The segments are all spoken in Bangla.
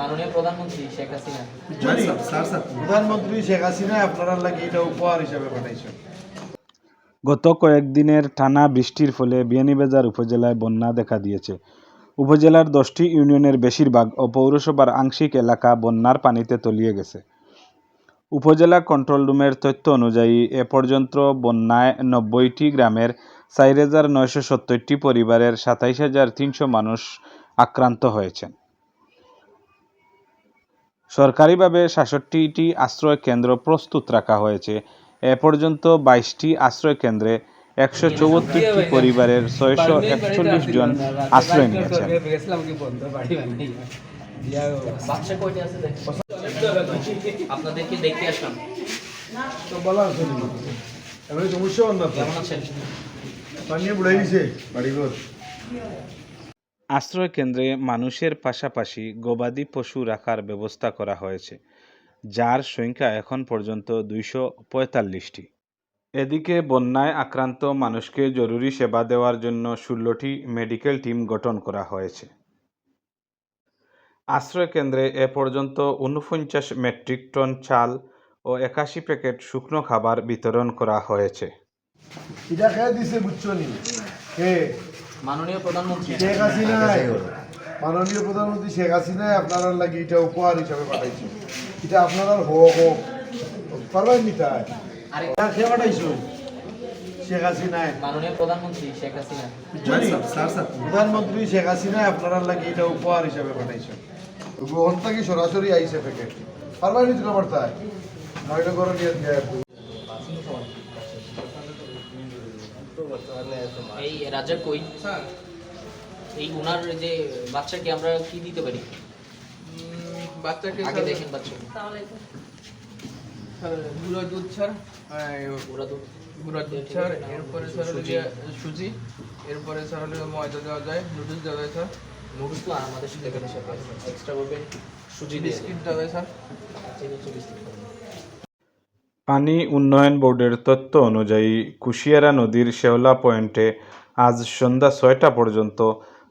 মাননীয় প্রধানমন্ত্রী শেখ হাসিনা। প্রধানমন্ত্রী শেখ হাসিনা আপনারা লাগে এটা উপহার হিসাবে পাঠাইছেন গত কয়েকদিনের টানা বৃষ্টির ফলে বিয়ানীবাজার উপজেলায় বন্যা দেখা দিয়েছে। উপজেলার দশটি ইউনিয়নের বেশিরভাগ ও পৌরসভার আংশিক এলাকা বন্যার পানিতে তলিয়ে গেছে। উপজেলা কন্ট্রোল রুমের তথ্য অনুযায়ী এ পর্যন্ত বন্যায় নব্বইটি গ্রামের চার হাজার নয়শো সত্তরটি পরিবারের সাতাইশ হাজার তিনশো মানুষ আক্রান্ত হয়েছেন। সরকারিভাবে সাতষট্টিটি আশ্রয় কেন্দ্র প্রস্তুত রাখা হয়েছে। এ পর্যন্ত বাইশটি আশ্রয় কেন্দ্রে একশো চৌহত্তরটি পরিবারের ছয়শো একচল্লিশ জন আশ্রয় নিয়েছেন। আপনাদেরকে দেখতে আসলাম। তো বলা আছে এবারে সমস্যা হন না তো। কেমন আছেন পানি বুড়াই দিছে বাড়িঘর আশ্রয় কেন্দ্রে মানুষের পাশাপাশি গবাদি পশু রাখার ব্যবস্থা করা হয়েছে, যার সংখ্যা এখন পর্যন্ত দুইশো পঁয়তাল্লিশটি। এদিকে বন্যায় আক্রান্ত মানুষকে জরুরি সেবা দেওয়ার জন্য ষোলোটি মেডিকেল টিম গঠন করা হয়েছে। আশ্রয় কেন্দ্রে এ পর্যন্ত উনপঞ্চাশ মেট্রিক টন চাল ও একাশি প্যাকেট শুকনো খাবার বিতরণ করা হয়েছে। মাননীয় প্রধানমন্ত্রী। শেখ হাসিনা মাননীয় প্রধানমন্ত্রী শেখ হাসিনাই আপনারা লাগে এটা উপহার হিসাবে পাঠাইছে। এটা আপনারা হোক হোক পারবেন নি তাই। আরে এটা খেয়ে পাঠাইছো? শেখ হাসিনায় মাননীয় প্রধানমন্ত্রী শেখ হাসিনা। জানি প্রধানমন্ত্রী শেখ হাসিনা আপনারা লাগে এটা উপহার হিসাবে পাঠাইছেন গ্রহণ থেকে সরাসরি আইসে প্যাকেট পারবেন নি তোমার তাই? নয়টা করে নিয়ে দিয়ে এই রাজা কই? এই উনার যে বাচ্চাকে আমরা কি দিতে পারি? বাচ্চাকে আগে দেখেন বাচ্চা। গুঁড়ো দুধ ছাড় ওরা তো গুঁড়ো দুধ ছাড় এরপরে স্যার হলো সুজি। এরপরে স্যার হলো ময়দা দেওয়া যায় নুডলস দেওয়া যায় স্যার। নুডলস তো আমাদের সাথে এখানে সাথে এক্সট্রা করবে সুজি বিস্কিট দেওয়া যায় স্যার। এই হচ্ছে বিস্কিট। খাবেন। পানি উন্নয়ন বোর্ডের তথ্য অনুযায়ী কুশিয়ারা নদীর শেওলা পয়েন্টে আজ সন্ধ্যা ছয়টা পর্যন্ত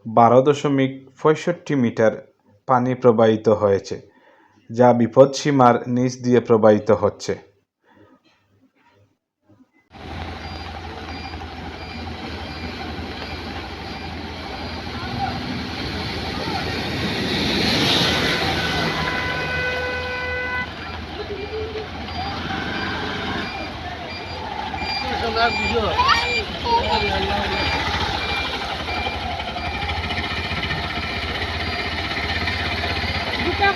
বারো দশমিক পঁয়ষট্টি মিটার পানি প্রবাহিত হয়েছে, যা বিপদসীমার নিচ দিয়ে প্রবাহিত হচ্ছে। দুটা